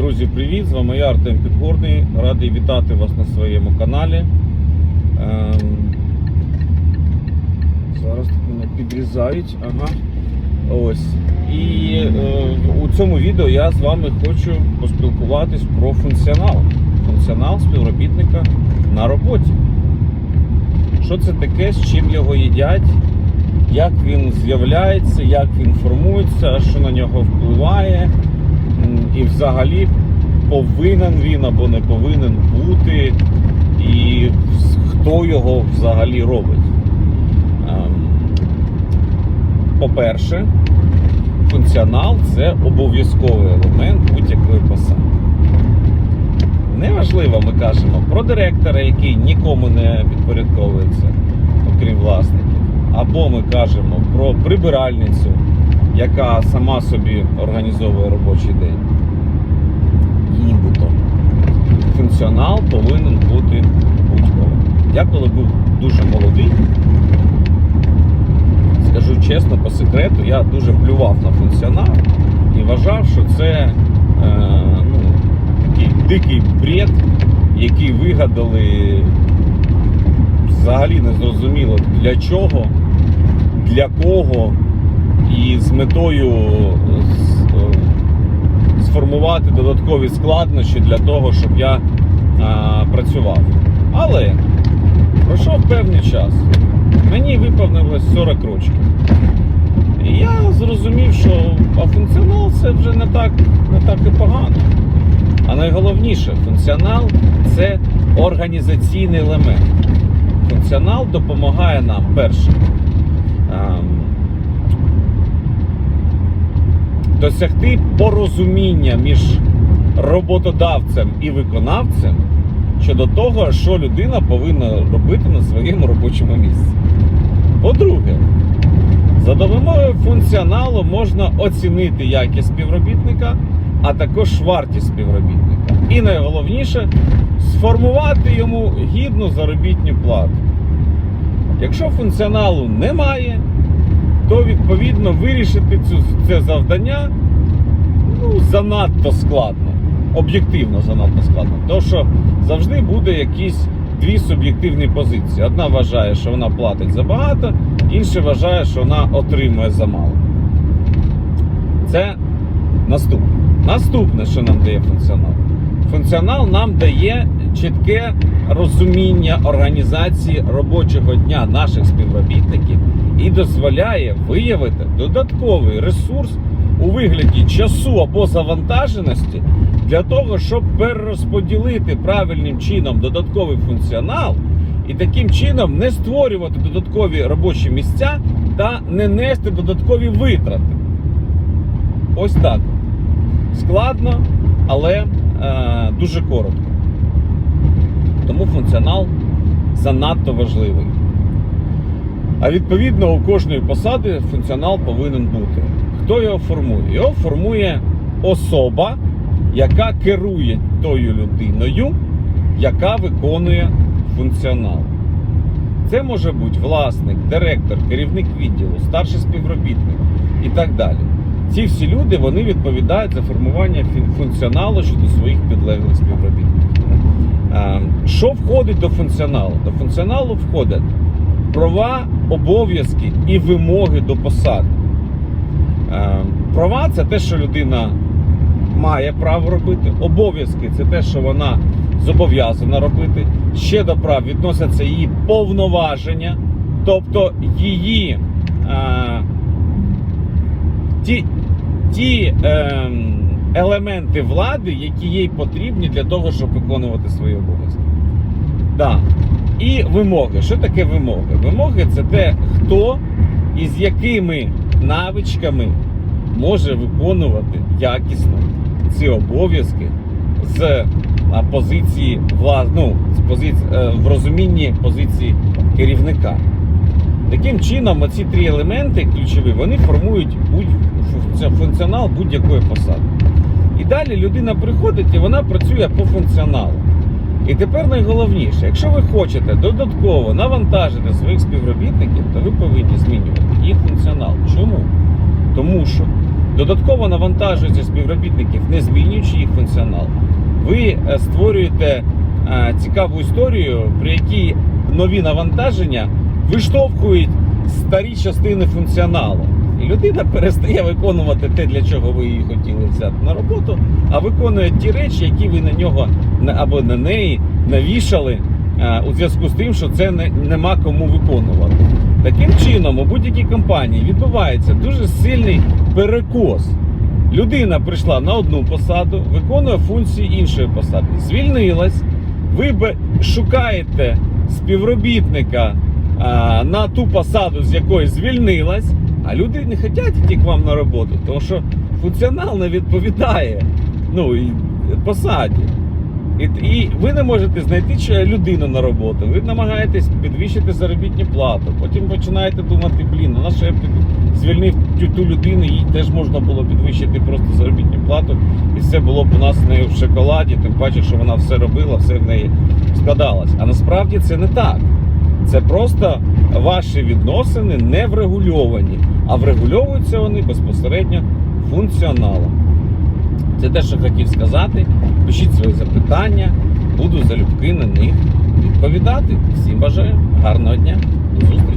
Друзі, привіт! З вами я Артем Підгорний. Радий вітати вас на своєму каналі. Ем, Зараз тут мене підрізають. Ага. Ось. І е, у цьому відео я з вами хочу поспілкуватись про функціонал. Функціонал співробітника на роботі. Що це таке, з чим його їдять, як він з'являється, як він формується, що на нього впливає. І взагалі повинен він або не повинен бути, і хто його взагалі робить. Ем, По-перше, функціонал це обов'язковий елемент будь-якої посади. Неважливо, ми кажемо про директора, який нікому не підпорядковується, окрім власників. Або ми кажемо про прибиральницю, яка сама собі організовує робочий день. Нібито. Функціонал повинен бути будь-коли. Я коли був дуже молодий, скажу чесно, по секрету, я дуже плював на функціонал і вважав, що це е, ну, такий дикий бред, який вигадали взагалі не зрозуміло для чого, для кого і з метою е, сформувати додаткові складнощі для того, щоб я а, працював. Але пройшов певний час. Мені виповнилось 40 років. І я зрозумів, що а функціонал це вже не так, не так і погано. А найголовніше, функціонал це організаційний елемент. Функціонал допомагає нам перше. Досягти порозуміння між роботодавцем і виконавцем щодо того, що людина повинна робити на своєму робочому місці. По-друге, за допомогою функціоналу можна оцінити якість співробітника, а також вартість співробітника. І найголовніше сформувати йому гідну заробітну плату. Якщо функціоналу немає, то відповідно вирішити цю, це завдання ну, занадто складно. Об'єктивно занадто складно. Тому що завжди буде якісь дві суб'єктивні позиції. Одна вважає, що вона платить забагато, інша вважає, що вона отримує замало. Це наступне. Наступне, що нам дає функціонал. Функціонал нам дає чітке розуміння організації робочого дня наших співробітників і дозволяє виявити додатковий ресурс у вигляді часу або завантаженості для того, щоб перерозподілити правильним чином додатковий функціонал і таким чином не створювати додаткові робочі місця та не нести додаткові витрати. Ось так. Складно, але дуже коротко. Тому функціонал занадто важливий. А відповідно у кожної посади функціонал повинен бути. Хто його формує? Його формує особа, яка керує тою людиною, яка виконує функціонал. Це може бути власник, директор, керівник відділу, старший співробітник і так далі. Ці всі люди вони відповідають за формування функціоналу щодо своїх підлеглих співробітників. Е, Що входить до функціоналу? До функціоналу входять права, обов'язки і вимоги до посади. Е, Права це те, що людина має право робити. Обов'язки це те, що вона зобов'язана робити. Ще до прав відносяться її повноваження, тобто її е, ті, ті е, елементи влади, які їй потрібні для того, щоб виконувати свої обов'язки. Да. І вимоги. Що таке вимоги? Вимоги це те, хто і з якими навичками може виконувати якісно ці обов'язки з позиції вла... ну, з позиції, е, в розумінні позиції керівника. Таким чином, оці три елементи ключові, вони формують будь... функці- функціонал будь-якої посади. І далі людина приходить і вона працює по функціоналу. І тепер найголовніше, якщо ви хочете додатково навантажити своїх співробітників, то ви повинні змінювати їх функціонал. Чому? Тому що додатково навантажуєте співробітників, не змінюючи їх функціонал. Ви е, створюєте е, цікаву історію, при якій нові навантаження виштовхують старі частини функціоналу. Людина перестає виконувати те, для чого ви її хотіли взяти на роботу, а виконує ті речі, які ви на нього або на неї навішали е, у зв'язку з тим, що це не, нема кому виконувати. Таким чином, у будь-якій компанії відбувається дуже сильний перекос. Людина прийшла на одну посаду, виконує функції іншої посади, звільнилась. Ви шукаєте співробітника а, на ту посаду, з якої звільнилась, а люди не хочуть йти к вам на роботу, тому що функціонал не відповідає ну, і- посаді. І, і ви не можете знайти людину на роботу, ви намагаєтесь підвищити заробітну плату. Потім починаєте думати, блін, ну на що я під... звільнив ту, ту людину, їй теж можна було підвищити просто заробітну плату, і все було б у нас з нею в шоколаді, тим паче, що вона все робила, все в неї складалось. А насправді це не так. Це просто ваші відносини не врегульовані, а врегульовуються вони безпосередньо функціоналом. Це те, що хотів сказати. Пишіть свої запитання, буду залюбки на них відповідати. Всім бажаю гарного дня, до зустрічі.